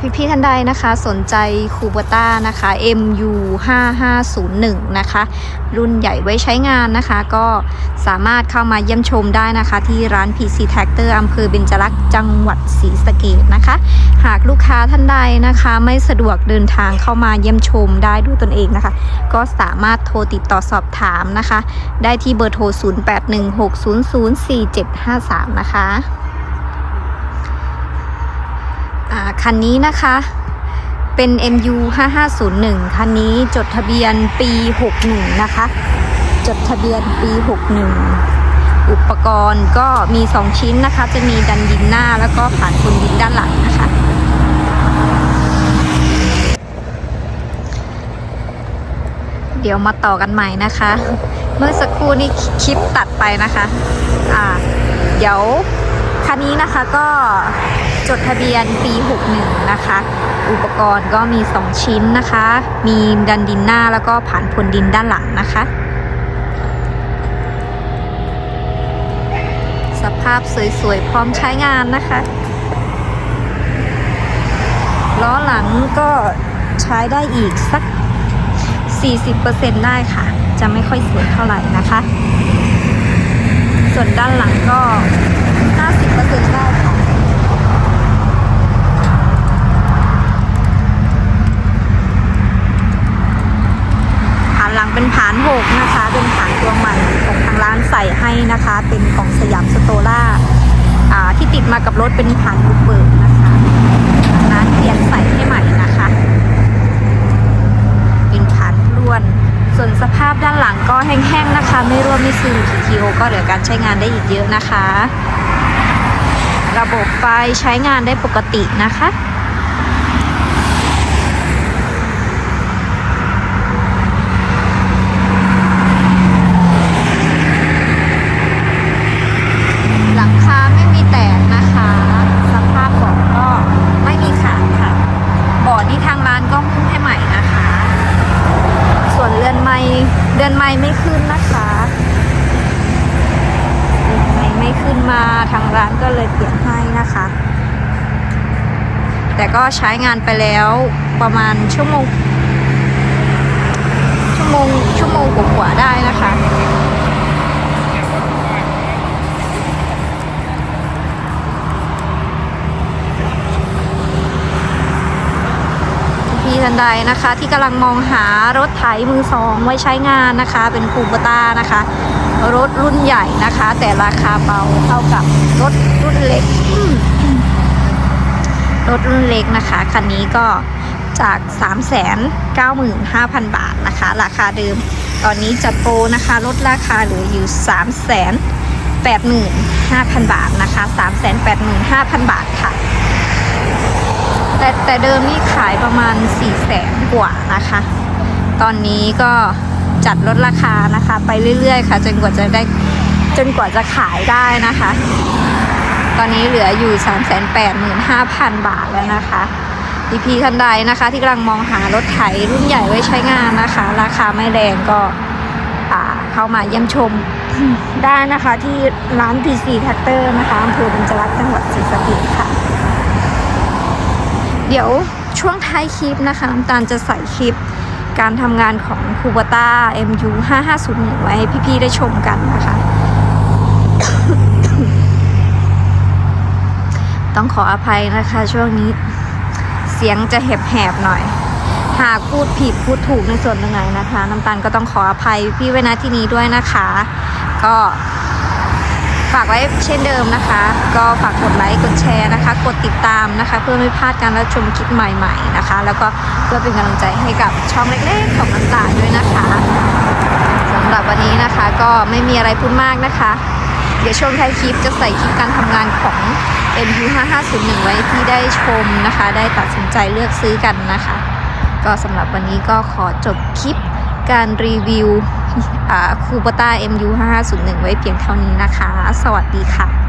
พี่ๆท่านใดนะคะ สนใจคูเบต้านะคะ MU 5501นะคะ รุ่นใหญ่ไว้ใช้งานนะคะ ก็สามารถเข้ามาเยี่ยมชมได้นะคะ ที่ร้าน PC Tractor อำเภอเบญจรักษ์จังหวัดศรีสะเกษนะคะ หากลูกค้าท่านใดนะคะ ไม่สะดวกเดินทางเข้ามาเยี่ยมชมได้ด้วยตนเองนะคะ ก็สามารถโทรติดต่อสอบถามนะคะ ได้ที่เบอร์โทร 0816004753 นะคะ คันนี้นะคะเป็น MU 5501 คันนี้จดทะเบียนปี 61 นะคะ จดทะเบียนปี 61 อุปกรณ์ก็มี 2 ชิ้นนะคะ จะมีดันดินหน้าแล้วก็ผ่านคนดินด้านหลังนะคะ เดี๋ยวมาต่อกันใหม่นะคะ เมื่อสักครู่นี้คลิปตัดไปนะคะ อ่า เดี๋ยวคันนี้นะคะก็ จดทะเบียนปี 61 นะคะ อุปกรณ์ก็มี 2 ชิ้นนะคะ มีดันดินหน้าแล้วก็ผ่านพรวนดินด้านหลังนะคะ สภาพสวยๆ พร้อมใช้งานนะคะล้อหลังก็ใช้ได้อีกสัก 40%ได้ค่ะ จะไม่ค่อยสวยเท่าไหร่นะคะ ส่วนด้านหลังก็ 50%ได้ค่ะ ผานหลัง เป็นผานหกนะคะ เป็นผานตัวใหม่ของทางร้านใส่ให้นะคะ เป็นของสยามสโตล่าอ่าที่ติดมากับรถเป็นผานบุกเบิกนะคะทางร้านเปลี่ยนใส่ให้ใหม่นะคะ เป็นผานล้วน ส่วนสภาพด้านหลังก็แห้งๆนะคะ ไม่ร่วมไม่ซึมทีโอก็เหลือการใช้งานได้อีกเยอะนะคะ ระบบไฟใช้งานได้ปกตินะคะ หลังคาไม่มีแตกนะคะ สภาพเบาะก็ไม่มีขาดค่ะเบาะนี่ทางร้านก็หุ้มให้ใหม่นะคะ ส่วนเรือนไม้เรือนไม้ไม่ขึ้นนะคะเรือนไม้ไม่ขึ้นมาทางร้านก็เลยเปลี่ยนให้นะคะ แต่ ก็ใช้งานไปแล้วประมาณชั่วโมง ชั่วโมงชั่วโมงกว่าๆได้นะคะ พี่ทันใดนะคะ ที่กำลังมองหารถไถมือสองไว้ใช้งานนะคะ เป็นคูเบต้านะคะ รถรุ่นใหญ่นะคะ แต่ราคาเบาเท่ากับรถรุ่นเล็ก รถรุ่นเล็กนะคะ คันนี้ก็จาก 395,000 บาทนะคะ ราคาเดิม ตอนนี้จัดโปรนะคะ ลดราคาเหลืออยู่ 385,000 บาทนะคะ 385,000 บาทค่ะ แต่แต่เดิมนี่ขายประมาณ 4 0 0แสนกว่านะคะ ตอนนี้ก็จัดลดราคานะคะ ไปเรื่อยๆ ค่ะ จนกว่าจะได้จนกว่าจะขายได้นะคะ ตอนนี้เหลืออยู่ 385,000 บาทแล้วนะคะพีพีท่านใดนะคะ ที่กำลังมองหารถไถรุ่นใหญ่ไว้ใช้งานนะคะ ราคาไม่แรงก็เข้ามาเยี่ยมชมได้นะคะที่ร้าน PC Tractor นะคะอำเภอเบญจรักษ์จังหวัดศรีสะเกษค่ะ เดี๋ยวช่วงท้ายคลิปนะคะน้ำตาลจะใส่คลิปการทำงานของคูบต้า MU 5501ไว้ให้พี่ๆได้ชมกันนะคะ ต้องขออภัยนะคะ ช่วงนี้เสียงจะแหบๆหน่อย หากพูดผิดพูดถูกในส่วนตรงไหนนะคะ น้ำตาลก็ต้องขออภัยพี่ไว้ณที่นี้ด้วยนะคะ ก็ฝากไว้เช่นเดิมนะคะ ก็ฝากกดไลค์กดแชร์นะคะ กดติดตามนะคะ เพื่อไม่พลาดการรับชมคลิปใหม่ๆนะคะ แล้วก็เพื่อเป็นกำลังใจให้กับช่องเล็กๆของน้ำตาลด้วยนะคะสำหรับวันนี้นะคะก็ไม่มีอะไรพูดมากนะคะ เดี๋ยวช่วงท้ายคลิปจะใส่คลิปการทำงานของ MU 5501 ไว้ที่ได้ชมนะคะ ได้ตัดสินใจเลือกซื้อกันนะคะ ก็สำหรับวันนี้ก็ขอจบคลิปการรีวิวคูปต้า MU 5501 ไว้เพียงเท่านี้นะคะ สวัสดีค่ะ